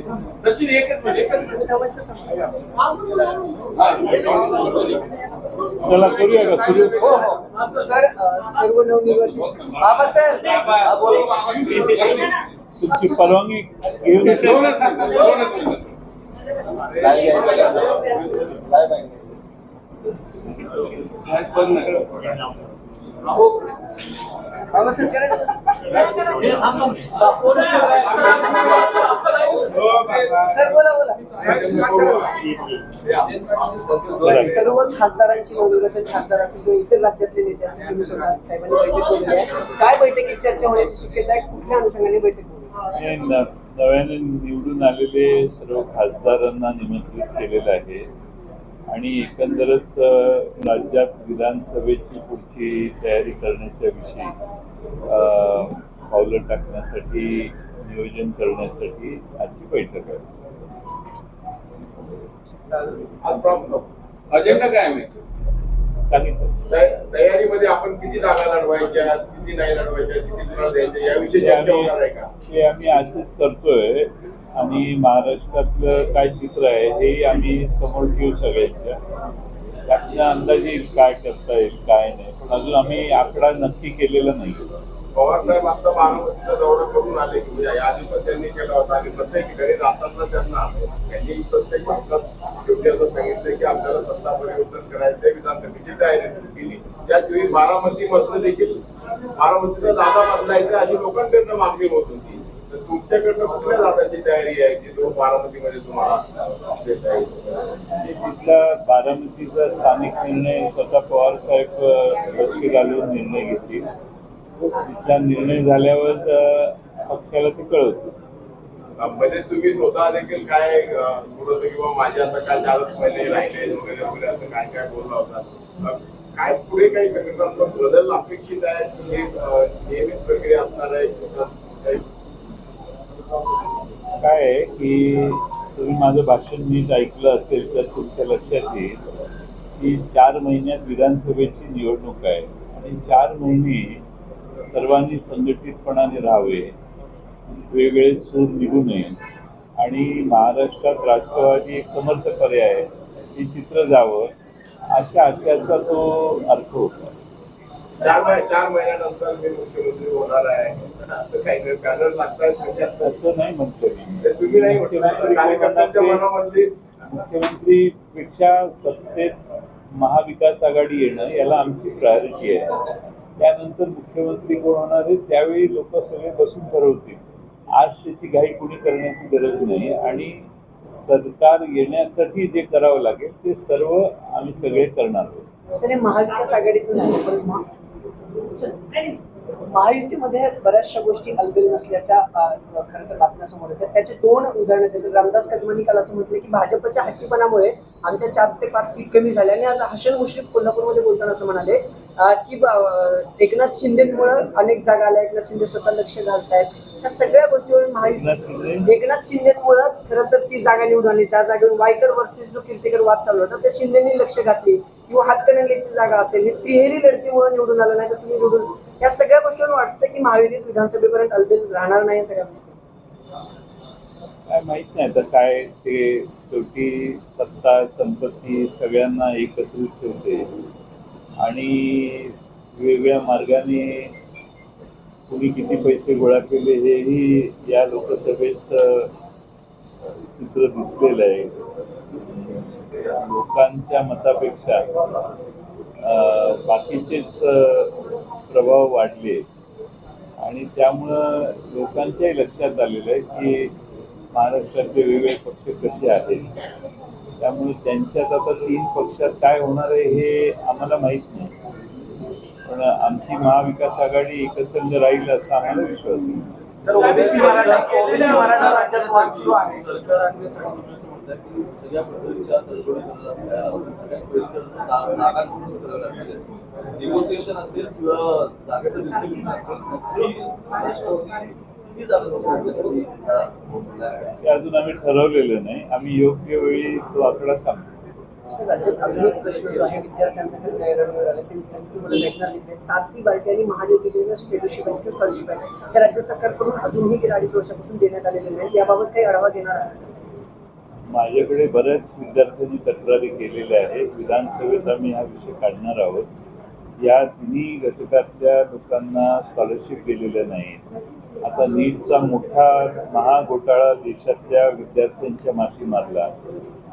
सचिन एकच मिनिट एकच मिनिट. चला करूया का? सुरू? हो हो. सर सर्व नवनिर्वाचित. बाबा सर. तुमची परवानगी घेऊन येते? दोनच मिनिटं, दोनच सर्व खासदारांची मनोरंजन खासदार असतील किंवा इतर राज्यातले नेते असतील तुम्ही स्वतः साहेबांनी बैठक बोलली आहे काय बैठकीत चर्चा होण्याची शक्यता आहे कुठल्या अनुषंगाने बैठक नव्याने निवडून आलेले सर्व खासदारांना निमंत्रित केलेलं आहे आणि एकंदरच राज्यात विधानसभेची पुढची तयारी करण्याच्या विषयी पावलं टाकण्यासाठी नियोजन करण्यासाठी आजची बैठक आहे. अजेंडा काय आहे? सांगितलं. तय- तयारीमध्ये आपण किती जागा लढवायच्या किती नाही लढवायच्या किती कुणाला द्यायच्या याविषयी ते चर्चा होणार आहे आम्ही का? ते आम्ही असेच करतोय आणि महाराष्ट्रातलं काय चित्र आहे हे आम्ही समोर ठेवू सगळ्यांच्या. त्यातनं अंदाज येईल काय करता येईल काय नाही. पण अजून आम्ही आकडा नक्की केलेला नाही पवार साहेब आता बारामतीचा दौरा करून आले की म्हणजे याआधी पण त्यांनी केला होता आणि प्रत्येक घरी जाताना त्यांना त्यांनी प्रत्येक भागात शेवटी असं सांगितलं की आपल्याला सत्ता परिवर्तन करायचं आहे विधानसभेची तयारी केली. त्याचवेळी बारामती मधलं देखील बारामतीचा दादा बदलायचा अशी लोकांकडनं मागणी होत होती. तर तुमच्याकडनं कुठल्या दादाची तयारी आहे की जो बारामतीमध्ये तुम्हाला तिथला बारामतीचा स्थानिक निर्णय स्वतः पवार साहेब लक्ष घालून निर्णय घेतील. तिथला निर्णय झाल्यावर पक्षाला ते कळवतील. म्हणजे तुम्ही स्वतः देखील काय थोडस किंवा माझे आता काय चारच महिने राहिले वगैरे वगैरे असं काय काय बोलला होता? काय पुढे काही संघटनात्मक बदल अपेक्षित आहे? हे नियमित प्रक्रिया असणार आहे? काय आहे की तुम्ही माझं भाषण नीट ऐकलं असेल तर तुमच्या लक्षात येईल की चार महिन्यात विधानसभेची निवडणूक आहे. आणि चार महिने सर्वांनी संघटितपणाने राहावे वेगवेगळे सूर निघू नये. आणि महाराष्ट्रात राष्ट्रवादी एक समर्थ पर्याय आहे हे चित्र जावं अशा आशयाचा तो अर्थ होता. चार महि- चार महिन्यानंतर मी मुख्यमंत्री होणार आहे. असं लागतात नाही म्हटलं मी. ते तुम्ही नाही म्हटलं तर कार्यकर्त्यांच्या मनामधली मुख्यमंत्रीपेक्षा सत्तेत महाविकास आघाडी येणं याला आमची प्रायोरिटी आहे. त्यानंतर मुख्यमंत्री कोण होणार आहे त्यावेळी लोक सगळे बसून ठरवतील. आज त्याची घाई कुणी करण्याची गरज नाही आणि सरकार येण्यासाठी जे करावं लागेल ते सर्व आम्ही सगळे करणार आहोत. महाविकास आघाडीचं महायुतीमध्ये बऱ्याचशा गोष्टी अलबेल नसल्याच्या खरं तर बातम्या समोर येतात. त्याचे दोन उदाहरणं देतात रामदास कदमांनी काल असं म्हटलं की भाजपच्या हट्टीपणामुळे आमच्या चार ते पाच सीट कमी झाल्या आणि आज हसन मुश्रीफ कोल्हापूरमध्ये बोलताना असं म्हणाले की एकनाथ शिंदेमुळे अनेक जागा आल्या. एकनाथ शिंदे स्वतः लक्ष घालतायत. या सगळ्या गोष्टीवर महायुती? एकनाथ शिंदेमुळेच खरं तर ती जागा निवडून आली. ज्या जागेवर वायकर वर्सेस जो कीर्तिकर वाद चालू होता त्या शिंदेनी लक्ष घातली. किंवा हातकणंगलेची जागा असेल हे तिहेरी लढतीमुळे निवडून आलं नाही तर तुम्ही निवडून या सगळ्या गोष्टीवर वाटतं की महायुतीत विधानसभेपर्यंत अलबेल राहणार नाही या सगळ्या गोष्टी. काय माहीत नाही आता काय ते शेवटी सत्ता संपत्ती सगळ्यांना एकत्रित ठेवते. आणि वेगवेगळ्या मार्गाने कुणी किती पैसे गोळा केले हेही या लोकसभेत चित्र दिसलेलं आहे. लोकांच्या मतापेक्षा बाकीचेच प्रभाव वाढले. आणि त्यामुळं लोकांच्याही लक्षात आलेलं आहे की महाराष्ट्रातले वेगवेगळे पक्ष कसे आहेत. त्यामुळे त्यांच्यात आता तीन पक्षात काय होणार आहे हे आम्हाला माहीत नाही. पण आमची महाविकास आघाडी एकसंघ राहील असा आम्हाला विश्वास आहे. Sir OBC Maratha OBC Maratha राज्यात वाद सुरू आहे. सरकार असं म्हणता की सगळ्या पद्धतीच्या तडजोडी पहिली तर जा- जागा निवडूनच करायला लागेल निगोसिएशन असेल किंवा जागेचं डिस्ट्रीब्युशन असेल अजून आम्ही ठरवलेलं नाही. आम्ही योग्य वेळी तो आकडा सांगतो. राज्यात अजून एक प्रश्न जो आहे विद्यार्थ्यांसाठी काही आले ते विद्यार्थी तुम्हाला भेटणार नाही म्हणजे सारथी बार्टी आणि महाज्योतीचे जे फेलोशिप आहे किंवा स्कॉलरशिप आहे त्या राज्य सरकारकडून अजूनही गेल्या अडीच वर्षापासून देण्यात आलेले नाहीत. याबाबत काही आढावा घेणार आहे माझ्याकडे बऱ्याच विद्यार्थ्यांनी तक्रारी केलेल्या आहेत. विधानसभेत आम्ही हा विषय काढणार आहोत. या तिन्ही घटकातल्या लोकांना स्कॉलरशिप गेलेल्या नाहीत. आता नीटचा मोठा महाघोटाळा देशातल्या विद्यार्थ्यांच्या माथी मारला.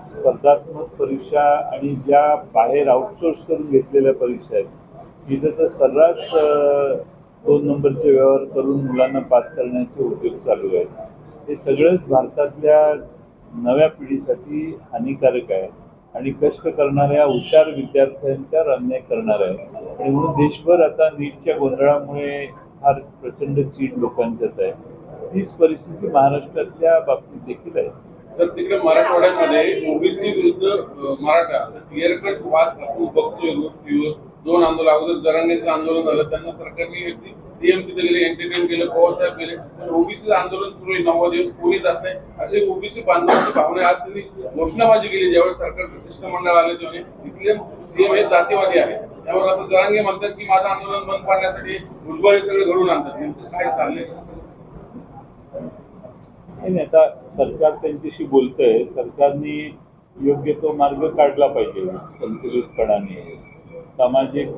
स्पर्धात्मक परीक्षा आणि ज्या बाहेर आउटसोर्स करून घेतलेल्या परीक्षा आहेत तिथं तर सर्रास दोन नंबरचे व्यवहार करून मुलांना पास करण्याचे उद्योग चालू आहेत. हे सगळंच भारतातल्या नव्या पिढीसाठी हानिकारक आहे आणि कष्ट करणाऱ्या हुशार विद्यार्थ्यांच्यावर अन्याय करणार आहे. आणि म्हणून देशभर आता नीटच्या गोंधळामुळे फार प्रचंड चीड लोकांच्यात आहे. हीच परिस्थिती महाराष्ट्रातल्या बाबतीत देखील आहे. सर तिकडे मराठवाड्यामध्ये ओबीसी विरुद्ध मराठा असं क्लिअर कट वाद आपण बघतोय गोष्टीवर दोन आंदोलन अगोदर जरांगेचं आंदोलन झालं त्यांना सरकारने सीएम तिथे गेले एंटरटेन केलं पवार साहेब गेले. पण ओबीसी आंदोलन सुरू आहे नव्वद दिवस कोणी जात नाही? असे ओबीसी बांधवांची भावना आज त्यांनी घोषणाबाजी केली ज्यावेळेस सरकारचं शिष्टमंडळ आले तेव्हा इथले सीएम हे जातीवादी आहे त्यामुळे आता जरांगे म्हणतात की माझं आंदोलन बंद पाडण्यासाठी भुजबळ हे सगळे घडून आणतात. नेमकं काय चाललंय? नाही आता सरकार त्यांच्याशी बोलतंय. सरकारने योग्य तो मार्ग काढला पाहिजे संतुलितपणाने. सामाजिक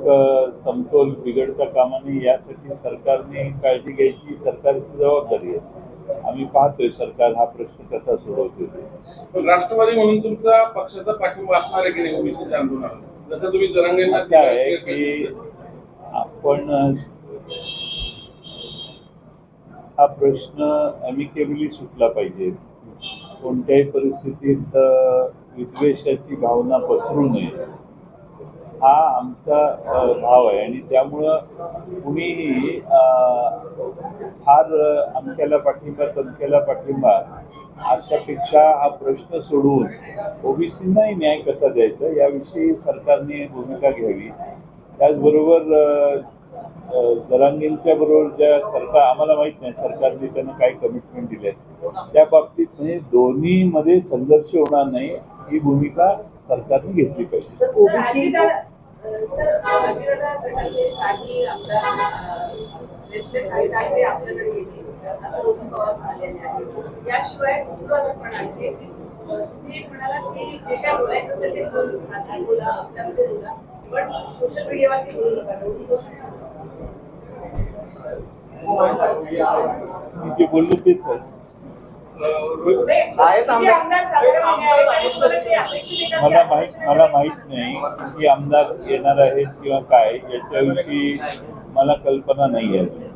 समतोल बिघडता कामा नये यासाठी सरकारने काळजी घ्यायची सरकारची जबाबदारी आहे. आम्ही पाहतोय सरकार हा प्रश्न कसा सोडवते ते पण राष्ट्रवादी म्हणून तुमचा पक्षाचा पाठिंबा असणार आहे की नाही? ओबीसीच्या आंदोलनाला जसं तुम्ही जरांगेंना आहे की आपण हा प्रश्न अमिकेबली सुटला पाहिजे. कोणत्याही परिस्थितीत विद्वेषाची भावना पसरू नये. हा आमचा भाव आहे आणि त्यामुळं कुणीही फार अमक्याला पाठिंबा तमक्याला पाठिंबा अशापेक्षा हा प्रश्न सोडवून ओबीसींनाही न्याय कसा द्यायचा याविषयी सरकारने भूमिका घ्यावी. त्याचबरोबर जरांगेंच्या बरोबर ज्या सरकार आम्हाला माहीत नाही सरकारने त्यांना काय कमिटमेंट दिले त्या बाबतीत म्हणजे दोन्हीमध्ये संघर्ष होणार नाही ही भूमिका सरकारने घेतली पाहिजे. ओबीसी काही याशिवाय दुसरं पण आहे? की तुम्ही म्हणालात की जे काय बोलायचं असेल ते बोलू खाजगी बोला आपल्यामध्ये बोला. पण सोशल मीडियावरती बोलू नका दोन्ही गोष्टी मी जे बोललो तेच आहे. मला का? माहीत मला माहीत नाही की आमदार येणार आहेत किंवा काय याच्याविषयी मला कल्पना नाही आहे.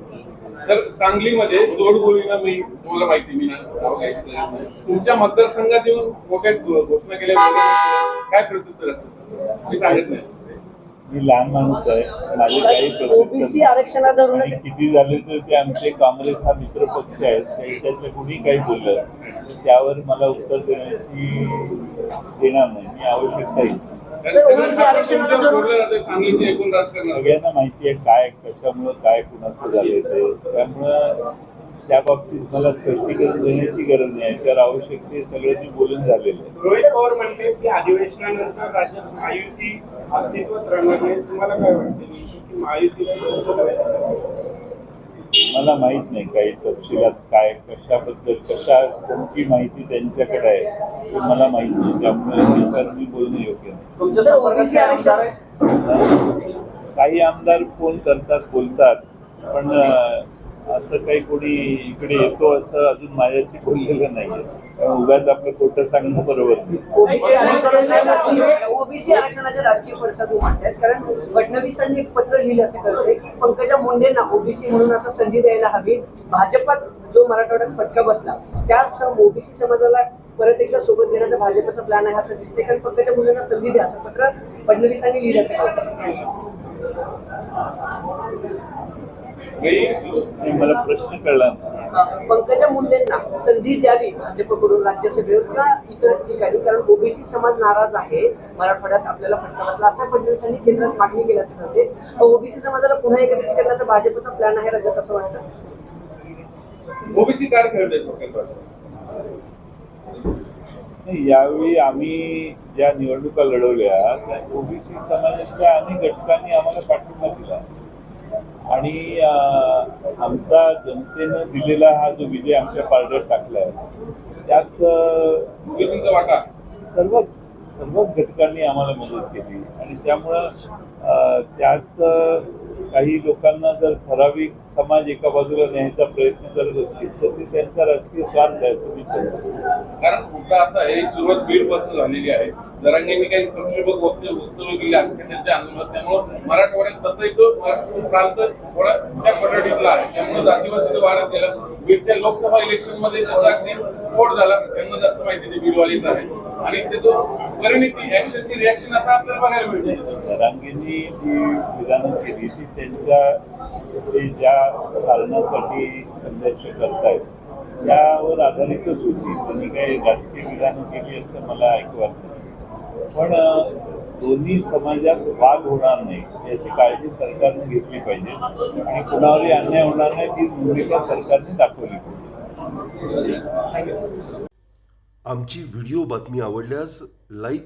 तर सांगलीमध्ये जोडगोळीनं मी तुम्हाला माहिती मी. तुमच्या मतदारसंघात येऊन मोठ्या घोषणा केल्या काय प्रत्युत्तर असतं? मी सांगत नाही. मी लहान माणूस आहे. माझे काही ओबीसी आरक्षणाधरूनच आणि किती झाले तर ते आमचे काँग्रेस हा मित्र पक्ष आहे. त्याच्यातलं कुणी काही बोललं त्यावर मला उत्तर देण्याची देणार नाही. मी आवश्यकता येईल सर, ओबीसी आरक्षणाला तुमच्यावर धरून- सोडलं जाते सांगलीचे एकूण राजकारण सगळ्यांना माहिती आहे काय कशामुळं काय कुणाचं झालंय ते. त्यामुळं त्या बाबतीत मला स्पष्टीकरण देण्याची गरज नाही. याच्यावर आवश्यक ते सगळं मी बोलून झालेलं आहे. रोहित पवार म्हणते की अधिवेशनानंतर राज्यात महायुती अस्तित्वात राहणार नाही. तुम्हाला काय वाटते? की महायुती मला माहीत नाही काही तपशिलात काय कशाबद्दल कशा कोणती माहिती त्यांच्याकडे आहे ते मला माहीत नाही. त्यामुळे त्याच्यावर मी बोलणं योग्य नाही. काही आमदार फोन करतात बोलतात पण असं काही कोणी इकडे येतो असं अजून माझ्याशी बोललेलं नाहीये. उगाच आपलं खोटं सांगणं बरोबर ओबीसी आरक्षणाच्या राजकीय ओबीसी आरक्षणाच्या राजकीय पडसाद हो म्हणतात. कारण फडणवीसांनी एक पत्र लिहिल्याचं कळतंय की पंकजा मुंडेंना ओबीसी म्हणून आता संधी द्यायला हवी. भाजपात जो मराठवाड्यात फटका बसला त्या ओबीसी समाजाला परत एकदा सोबत घेण्याचा भाजपचा प्लॅन आहे असं दिसते कारण पंकजा मुंडेंना संधी द्या असं पत्र फडणवीसांनी लिहिल्याचं कळतंय. मला प्रश्न कळला. पंकजा मुंडेंना संधी द्यावी भाजपकडून राज्यसभेवर किंवा इतर ठिकाणी? कारण ओबीसी समाज नाराज आहे. मराठवाड्यात आपल्याला फटका बसला. असं फडणवीसांनी केंद्रात मागणी केल्याचं कळते ओबीसी समाजाला पुन्हा एकत्रित करण्याचा भाजपचा प्लॅन आहे राज्यात असं वाटतं? ओबीसी कार्ड खेळते नाही, यावेळी आम्ही ज्या निवडणुका लढवल्या त्या ओबीसी समाजातल्या अनेक घटकांनी आम्हाला पाठिंबा दिला. आणि आमचा जनतेनं दिलेला हा जो विजय आमच्या पारड्यात टाकला आहे त्यात ओबीसीचा वाटा. सर्वच सर्वच घटकांनी आम्हाला मदत केली. आणि त्यामुळं त्यात काही लोकांना जर ठराविक समाज एका बाजूला न्यायचा प्रयत्न करत असतील तर ते त्यांचा राजकीय स्वार्थ आहे असं मी समजतो कारण मुद्दा असा आहे सुरुवात बीडपासून झालेली आहे. जरांगेंनी काही प्रक्षोभक वक्तव्य वक्तव्य केली अख्ख्या आंदोलनात. त्यामुळे मराठवाड्यात तसंही तो प्रांत थोडा त्या पद्धतीतला आहे. त्यामुळे जातीवाद तिथे वाढत गेला. बीडच्या लोकसभा इलेक्शनमध्ये त्याचा अगदी स्फोट झाला त्यांना जास्त माहिती ते बीडवालीच आहे. आणि त्याचं परिणिती ऍक्शनची रिॲक्शन आता आपल्याला बघायला मिळते. रांगेंनी जी केली ती त्यांच्या ते ज्या कारणासाठी संघर्ष करतायत त्यावर आधारितच होती. त्यांनी काही राजकीय विधानं केली असं मला ऐकू वाटतं. पण दोन्ही समाजात वाद होणार नाही याची काळजी सरकारने घेतली पाहिजे आणि कुणावरही अन्याय होणार नाही ती भूमिका सरकारने दाखवली पाहिजे. आमची व्हिडिओ बातमी आवडल्यास लाईक